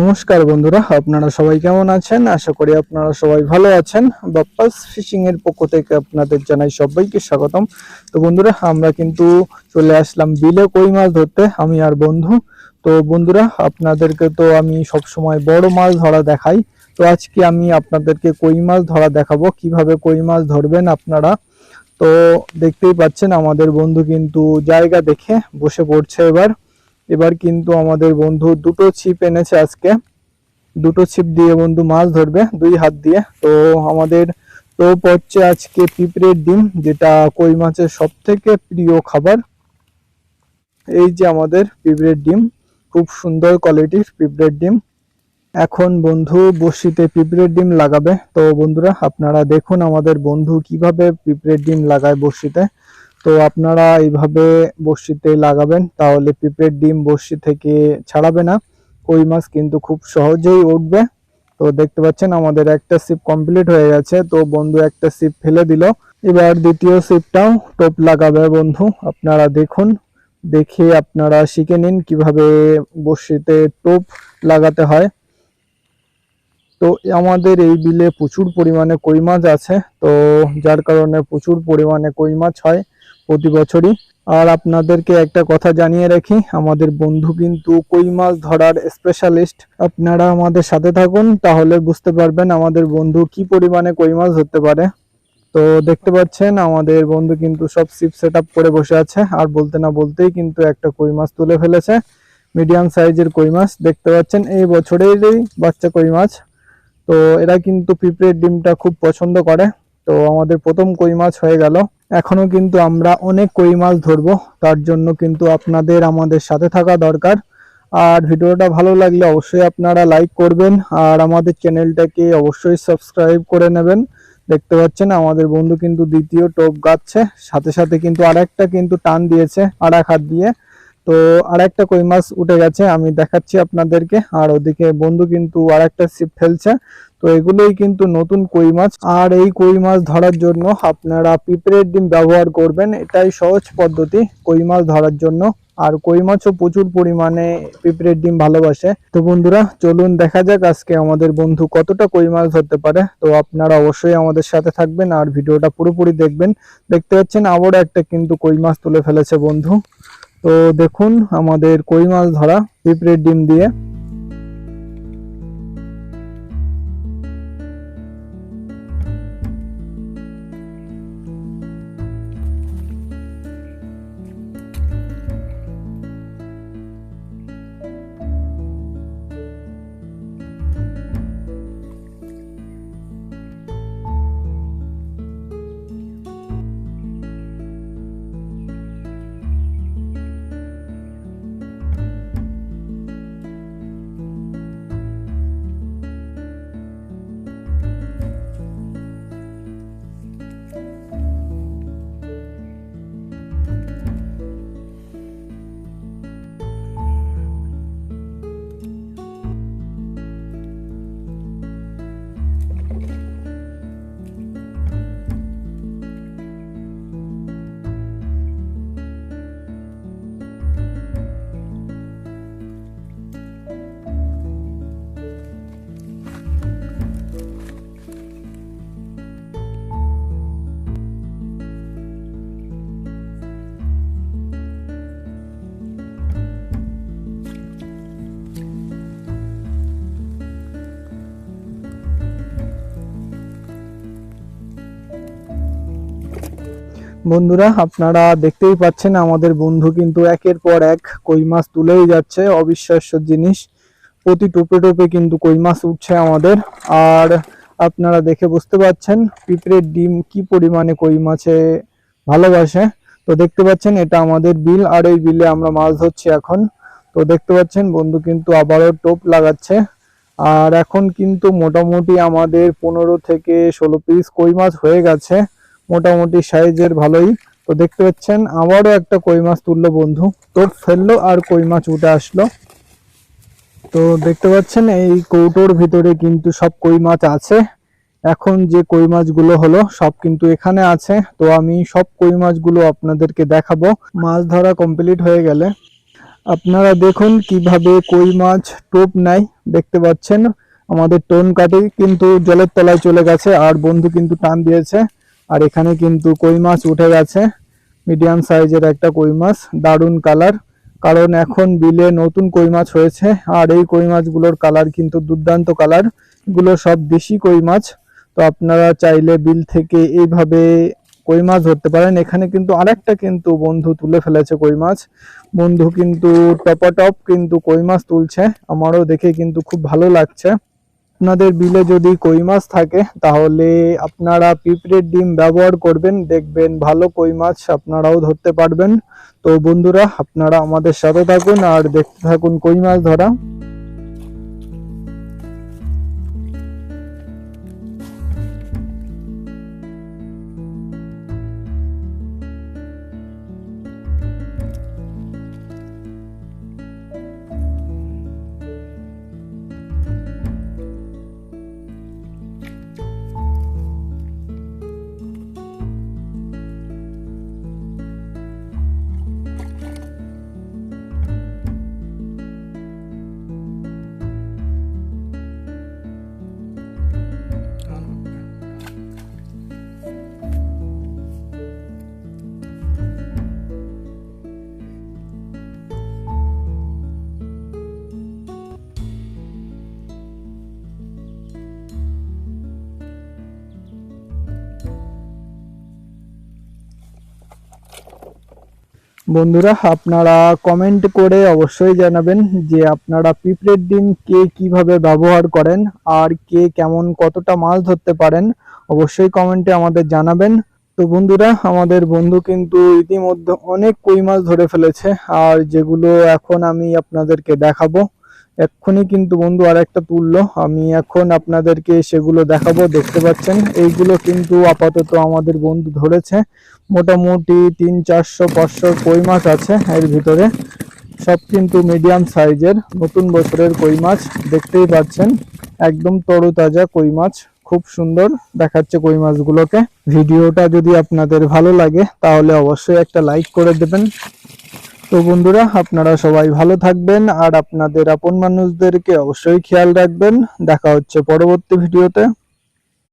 নমস্কার বন্ধুরা, আপনারা সবাই কেমন আছেন? আশা করি আপনারা সবাই ভালো আছেন। বাপ্পাস ফিশিং এর পক্ষ থেকে আপনাদের জানাই সবাইকে স্বাগতম। তো বন্ধুরা, আমরা কিন্তু চলে আসলাম বিলে কই মাছ ধরতে, আমি আর বন্ধু। তো বন্ধুরা, আপনাদেরকে তো আমি সব সময় বড় মাছ ধরা দেখাই। তো আজকে আমি আপনাদেরকে কই মাছ ধরা দেখাবো, কীভাবে কই মাছ ধরবেন আপনারা। তো দেখতেই পাচ্ছেন, আমাদের বন্ধু কিন্তু জায়গা দেখে বসে পড়ছে এবার। এবার কিন্তু আমাদের বন্ধু দুটো ছিপ এনেছে আজকে। দুটো ছিপ দিয়ে বন্ধু মাছ ধরবে, দুই হাত দিয়ে। তো আমাদের তো পড়ছে আজকে পিঁপড়ের ডিম, যেটা কই মাছের সব থেকে প্রিয় খাবার। এই যে আমাদের পিঁপড়ের ডিম, খুব সুন্দর কোয়ালিটির পিঁপড়ের ডিম। এখন বন্ধু বড়শিতে পিঁপড়ের ডিম লাগাবে। তো বন্ধুরা, আপনারা দেখুন আমাদের বন্ধু কীভাবে পিঁপড়ের ডিম লাগায় বড়শিতে তো আপনারা এইভাবে বড়শিতে লাগাবেন, তাহলে পিঁপড়ের ডিম বড়শি থেকে ছাড়াবে না। কই মাছ কিন্তু খুব সহজেই উঠবে। তো দেখতে পাচ্ছেন আমাদের একটা সিপ কমপ্লিট হয়ে গেছে। তো বন্ধু একটা সিপ ফেলে দিল। এবার দ্বিতীয় সিপটাও টোপ লাগাবে বন্ধু, আপনারা দেখুন। দেখে আপনারা শিখে নিন কীভাবে বড়শিতে টোপ লাগাতে হয়। তো আমাদের এই বিলে প্রচুর পরিমাণে কই মাছ আছে। তো যার কারণে প্রচুর পরিমাণে কই মাছ হয় প্রতি বছরই। আর আপনাদেরকে একটা কথা জানিয়ে রাখি, আমাদের বন্ধু কিন্তু কই মাছ ধরার স্পেশালিস্ট আপনারা আমাদের সাথে থাকুন, তাহলে বুঝতে পারবেন আমাদের বন্ধু কি পরিমাণে কই মাছ ধরতে পারে। তো দেখতে পাচ্ছেন, আমাদের বন্ধু কিন্তু সব সিপ সেট করে বসে আছে, আর বলতে না বলতেই কিন্তু একটা কই মাছ তুলে ফেলেছে। মিডিয়াম সাইজের কই মাছ, দেখতে পাচ্ছেন, এই বছরেরই বাচ্চা কই মাছ। তো এরা কিন্তু পিঁপড়ের ডিমটা খুব পছন্দ করে। তো আমাদের প্রথম কই মাছ হয়ে গেল। এখনও কিন্তু আমরা অনেক কই মাছ ধরবো। তার জন্য কিন্তু আপনাদের আমাদের সাথে থাকা দরকার। আর ভিডিওটা ভালো লাগলে অবশ্যই আপনারা লাইক করবেন। আর আমাদের চ্যানেলটাকে অবশ্যই সাবস্ক্রাইব করে নেবেন। দেখতে পাচ্ছেন আমাদের বন্ধু কিন্তু দ্বিতীয় টোপ গাচ্ছে। সাথে সাথে কিন্তু আরেকটা কিন্তু টান দিয়েছে এক হাত দিয়ে। তো আর একটা কই মাছ উঠে গেছে, আমি দেখাচ্ছি আপনাদেরকে। আর ওদিকে বন্ধু কিন্তু আরেকটা ছিপ ফেলছে। তো এগুলোই কিন্তু নতুন কই মাছ। আর এই কই মাছ ধরার জন্য আপনারা পিঁপড়ের ডিম ব্যবহার করবেন, এটাই সহজ পদ্ধতি কই মাছ ধরার জন্য। আর কই মাছও প্রচুর পরিমাণে পিঁপড়ের ডিম ভালোবাসে। তো বন্ধুরা, চলুন দেখা যাক আজকে আমাদের বন্ধু কতটা কই মাছ ধরতে পারে। তো আপনারা অবশ্যই আমাদের সাথে থাকবেন আর ভিডিওটা পুরোপুরি দেখবেন। দেখতে পাচ্ছেন আবারও একটা কিন্তু কই মাছ তুলে ফেলেছে বন্ধু। তো দেখুন আমাদের কই মাছ ধরা পিঁপড়ের ডিম দিয়ে। বন্ধুরা, আপনারা দেখতেই পাচ্ছেন আমাদের বন্ধু কিন্তু একের পর এক কই মাছ তুলেই যাচ্ছে, অবিশ্বাস্য জিনিস। প্রতি টোপে টোপে কিন্তু কই মাছ উঠছে আমাদের। আর আপনারা দেখে বুঝতে পাচ্ছেন পিঁপড়ের ডিম কি পরিমাণে কই মাছে ভালোবাসে। তো দেখতে পাচ্ছেন এটা আমাদের বিল, আর এই বিলে আমরা মাছ ধরছি এখন। তো দেখতে পাচ্ছেন বন্ধু কিন্তু আবারও টোপ লাগাচ্ছে। আর এখন কিন্তু মোটামুটি আমাদের পনেরো থেকে ষোলো পিস কই মাছ হয়ে গেছে। মোটামুটি সাইজের ভালোই। তো দেখতে পাচ্ছেন, আবারও একটা কই মাছ তুললো বন্ধু। টোপ ফেলল আর কই মাছ উঠে আসলো। তো দেখতে পাচ্ছেন, এই কৌটোর ভিতরে কিন্তু সব কই মাছ আছে। এখন যে কই মাছগুলো হলো, সব কিন্তু এখানে আছে। তো আমি সব কই মাছগুলো আপনাদেরকে দেখাবো। মাছ ধরা কমপ্লিট হয়ে গেলে। আপনারা দেখুন কীভাবে কই মাছ টোপ নেয়। দেখতে পাচ্ছেন, আমাদের টোন কাটি কিন্তু জলের তলায় চলে গেছে, আর বন্ধু কিন্তু টান দিয়েছে। আর এখানে কিন্তু কই মাছ উঠে গেছে। মিডিয়াম সাইজের একটা কই মাছ, দারুণ কালার। কারণ এখন বিলে নতুন কই মাছ হয়েছে, আর এই কই মাছগুলোর কালার কিন্তু দুর্দান্ত কালার। এগুলো সব দেশি কই মাছ। তো আপনারা চাইলে বিল থেকে এইভাবে কই মাছ ধরতে পারেন। এখানে কিন্তু আরেকটা কিন্তু বন্ধু তুলে ফেলেছে কই মাছ। বন্ধু কিন্তু টপাটপ কিন্তু কই মাছ তুলছে। আমারও দেখে কিন্তু খুব ভালো লাগছে। আপনাদের বিলে যদি কই মাছ থাকে, তাহলে আপনারা পিঁপড়ের ডিম ব্যবহার করবেন। দেখবেন ভালো কই মাছ আপনারাও ধরতে পারবেন। তো বন্ধুরা, আপনারা আমাদের সাথে থাকুন আর দেখতে থাকুন কই মাছ ধরা। বন্ধুরা, আপনারা কমেন্ট করে অবশ্যই জানাবেন যে আপনারা পিঁপড়ের ডিম কে কীভাবে ব্যবহার করেন আর কে কেমন কতটা মাছ ধরতে পারেন অবশ্যই কমেন্টে আমাদের জানাবেন। তো বন্ধুরা, আমাদের বন্ধু কিন্তু ইতিমধ্যে অনেক কই মাছ ধরে ফেলেছে আর যেগুলো এখন আমি আপনাদেরকে দেখাবো। এক্ষুনি কিন্তু বন্ধু আর একটা তুললো। আমি এখন আপনাদেরকে সেগুলো দেখাবো, দেখতে পাচ্ছেন। এইগুলো কিন্তু আপাতত আমাদের বন্ধু ধরেছে। মোটামুটি তিন, চারশো, পাঁচশো কই মাছ আছে এর ভিতরে। সব কিন্তু মিডিয়াম সাইজের নতুন বছরের কই মাছ, দেখতেই পাচ্ছেন। একদম তরতাজা কই মাছ, খুব সুন্দর দেখাচ্ছে কই মাছগুলোকে। ভিডিওটা যদি আপনাদের ভালো লাগে, তাহলে অবশ্যই একটা লাইক করে দেবেন। তো বন্ধুরা, আপনারা সবাই ভালো থাকবেন আর আপনাদের আপন মানুষদেরকে অবশ্যই খেয়াল রাখবেন। দেখা হচ্ছে পরবর্তী ভিডিওতে।